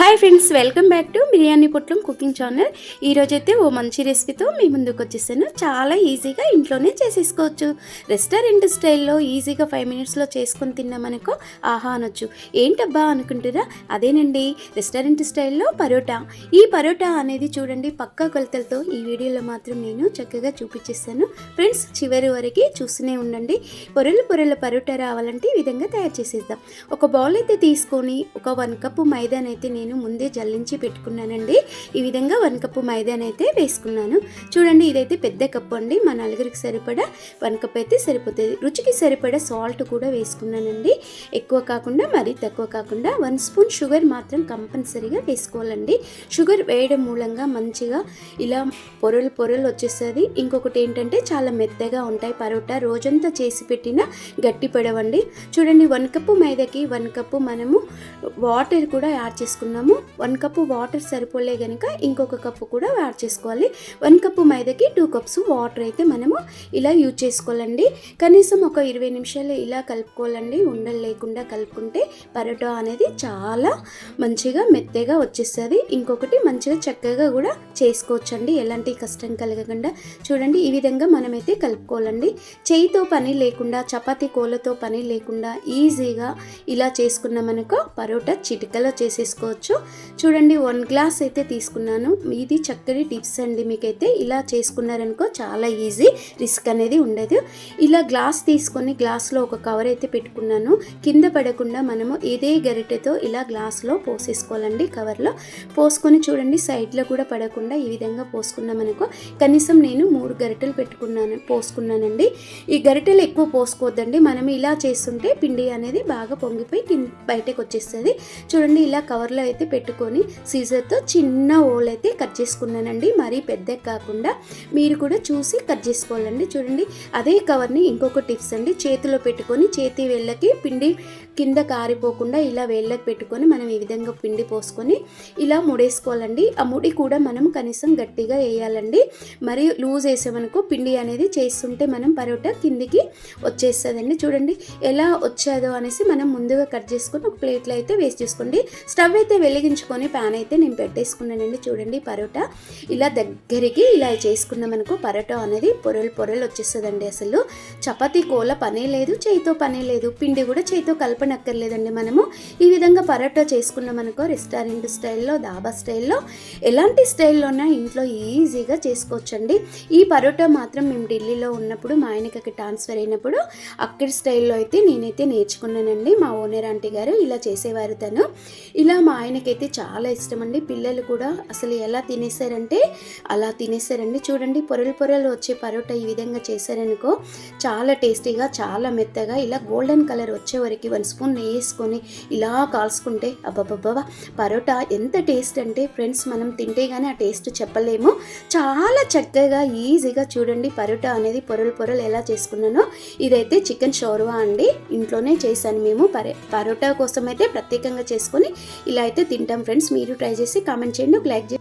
Hi friends welcome back to biryani పొట్లం cooking channel ఈరోజైతే ఓ మంచి రెసిపీతో మీ ముందుకు వచ్చేసాను. చాలా ఈజీగా ఇంట్లోనే చేసేసుకోవచ్చు. రెస్టారెంట్ స్టైల్లో ఈజీగా ఫైవ్ మినిట్స్లో చేసుకొని తిన్నామనుకో ఆహా అనొచ్చు. ఏంటబ్బా అనుకుంటారా? అదేనండి రెస్టారెంట్ స్టైల్లో పరోటా. ఈ పరోటా అనేది చూడండి పక్కా కొలతలతో ఈ వీడియోలో మాత్రం నేను చక్కగా చూపించేస్తాను. ఫ్రెండ్స్ చివరి వరకు చూస్తూనే ఉండండి. పొరలు పొరల పరోటా రావాలంటే ఈ విధంగా తయారు చేసేద్దాం. ఒక బౌల్ అయితే తీసుకొని ఒక వన్ కప్ మైదానైతే నేను నేను ముందే జల్లించి పెట్టుకున్నానండి. ఈ విధంగా వన్ కప్పు మైదానైతే వేసుకున్నాను. చూడండి ఇదైతే పెద్ద కప్పు అండి. మా నలుగురికి సరిపడా వన్ కప్ అయితే సరిపోతుంది. రుచికి సరిపడా సాల్ట్ కూడా వేసుకున్నానండి. ఎక్కువ కాకుండా మరీ తక్కువ కాకుండా వన్ స్పూన్ షుగర్ మాత్రం కంపల్సరీగా వేసుకోవాలండి. షుగర్ వేయడం మూలంగా మంచిగా ఇలా పొరలు పొరలు వచ్చేస్తుంది. ఇంకొకటి ఏంటంటే చాలా మెత్తగా ఉంటాయి పరోటా. రోజంతా చేసి పెట్టిన గట్టి పడవండి. చూడండి వన్ కప్పు మైదాకి వన్ కప్పు మనము వాటర్ కూడా యాడ్ చేసుకున్నాం చేసుకున్నాము వన్ కప్పు వాటర్ సరిపోలే కనుక ఇంకొక కప్పు కూడా యాడ్ చేసుకోవాలి. వన్ కప్పు మైదాకి టూ కప్స్ వాటర్ అయితే మనము ఇలా యూజ్ చేసుకోవాలండి. కనీసం ఒక ఇరవై నిమిషాలు ఇలా కలుపుకోవాలండి. ఉండలు లేకుండా కలుపుకుంటే పరోటా అనేది చాలా మంచిగా మెత్తగా వచ్చేస్తుంది. ఇంకొకటి మంచిగా చక్కగా కూడా చేసుకోవచ్చండి. ఎలాంటి కష్టం కలగకుండా చూడండి. ఈ విధంగా మనమైతే కలుపుకోవాలండి. చేయితో పని లేకుండా చపాతి కోళ్ళతో పని లేకుండా ఈజీగా ఇలా చేసుకున్నామనుకో పరోటా చిటికలో చేసేసుకోవచ్చు. చూడండి వన్ గ్లాస్ అయితే తీసుకున్నాను. ఇది చక్కటి టిప్స్ అండి మీకైతే. ఇలా చేసుకున్నారనుకో చాలా ఈజీ రిస్క్ అనేది ఉండదు. ఇలా గ్లాస్ తీసుకొని గ్లాస్లో ఒక కవర్ అయితే పెట్టుకున్నాను. కింద పడకుండా మనము ఇదే గరిటెతో ఇలా గ్లాస్లో పోసేసుకోవాలండి కవర్లో. పోసుకొని చూడండి సైడ్లో కూడా పడకుండా ఈ విధంగా పోసుకున్నామనుకో కనీసం నేను మూడు గరిటెలు పెట్టుకున్నాను పోసుకున్నానండి. ఈ గరిటెలు ఎక్కువ పోసుకోవద్దండి. మనం ఇలా చేస్తుంటే పిండి అనేది బాగా పొంగిపోయి కింద బయటకు వచ్చేస్తుంది. చూడండి ఇలా కవర్లో అయితే పెట్టుకొని సీజర్తో చిన్న ఓల్ అయితే కట్ చేసుకున్నానండి. మరీ పెద్ద కాకుండా మీరు కూడా చూసి కట్ చేసుకోవాలండి. చూడండి అదే కవర్ని ఇంకొక టిప్స్ అండి. చేతిలో పెట్టుకొని చేతి వేళ్ళకి పిండి కింద కారిపోకుండా ఇలా వేళ్ళకి పెట్టుకొని మనం ఈ విధంగా పిండి పోసుకొని ఇలా ముడేసుకోవాలండి. ఆ ముడి కూడా మనం కనీసం గట్టిగా వేయాలండి. మరి లూజ్ వేసామనుకో పిండి అనేది చేస్తుంటే మనం పరోటా కిందికి వచ్చేస్తుందండి. చూడండి ఎలా వచ్చేదో అనేసి మనం ముందుగా కట్ చేసుకొని ఒక ప్లేట్లో అయితే వేస్ట్ చేసుకోండి. స్టవ్ అయితే వెలిగించుకొని ప్యాన్ అయితే నేను పెట్టేసుకున్నానండి. చూడండి పరోటా ఇలా దగ్గరికి ఇలా చేసుకున్నామనుకో పరోటా అనేది పొరలు పొరలు వచ్చేస్తుందండి అసలు. చపాతీ కోల పనే లేదు చేయితో పనే లేదు. పిండి కూడా చేయితో కలపనక్కర్లేదండి మనము. ఈ విధంగా పరోటా చేసుకున్నాం అనుకో రెస్టారెంట్ స్టైల్లో దాబా స్టైల్లో ఎలాంటి స్టైల్లోనే ఇంట్లో ఈజీగా చేసుకోవచ్చండి. ఈ పరోటా మాత్రం మేము ఢిల్లీలో ఉన్నప్పుడు మా ఆయనకి అక్కడ ట్రాన్స్ఫర్ అయినప్పుడు అక్కడి స్టైల్లో అయితే నేనైతే నేర్చుకున్నానండి. మా ఓనర్ ఆంటీ గారు ఇలా చేసేవారు తను. ఇలా మా ఆయనకైతే చాలా ఇష్టం అండి పిల్లలు కూడా అసలు ఎలా తినేసారంటే అలా తినేసారండి చూడండి పొరలు పొరలు వచ్చే పరోటా ఈ విధంగా చేశారనుకో చాలా టేస్టీగా చాలా మెత్తగా ఇలా గోల్డెన్ కలర్ వచ్చే వరకు వన్స్ స్పూన్ నెయ్యి వేసుకొని ఇలా కాల్చుకుంటే అబ్బబ్బబ్బా పరోటా ఎంత టేస్ట్ అంటే ఫ్రెండ్స్ మనం తింటే కానీ ఆ టేస్ట్ చెప్పలేము. చాలా చక్కగా ఈజీగా చూడండి పరోటా అనేది పొరలు పొరలు ఎలా చేసుకున్నానో. ఇదైతే చికెన్ షోర్వా అండి. ఇంట్లోనే చేశాను మేము. పరే పరోటా కోసం అయితే ప్రత్యేకంగా చేసుకొని ఇలా అయితే తింటాం ఫ్రెండ్స్. మీరు ట్రై చేసి కామెంట్ చేయండి. ఒక లైక్ చేయండి.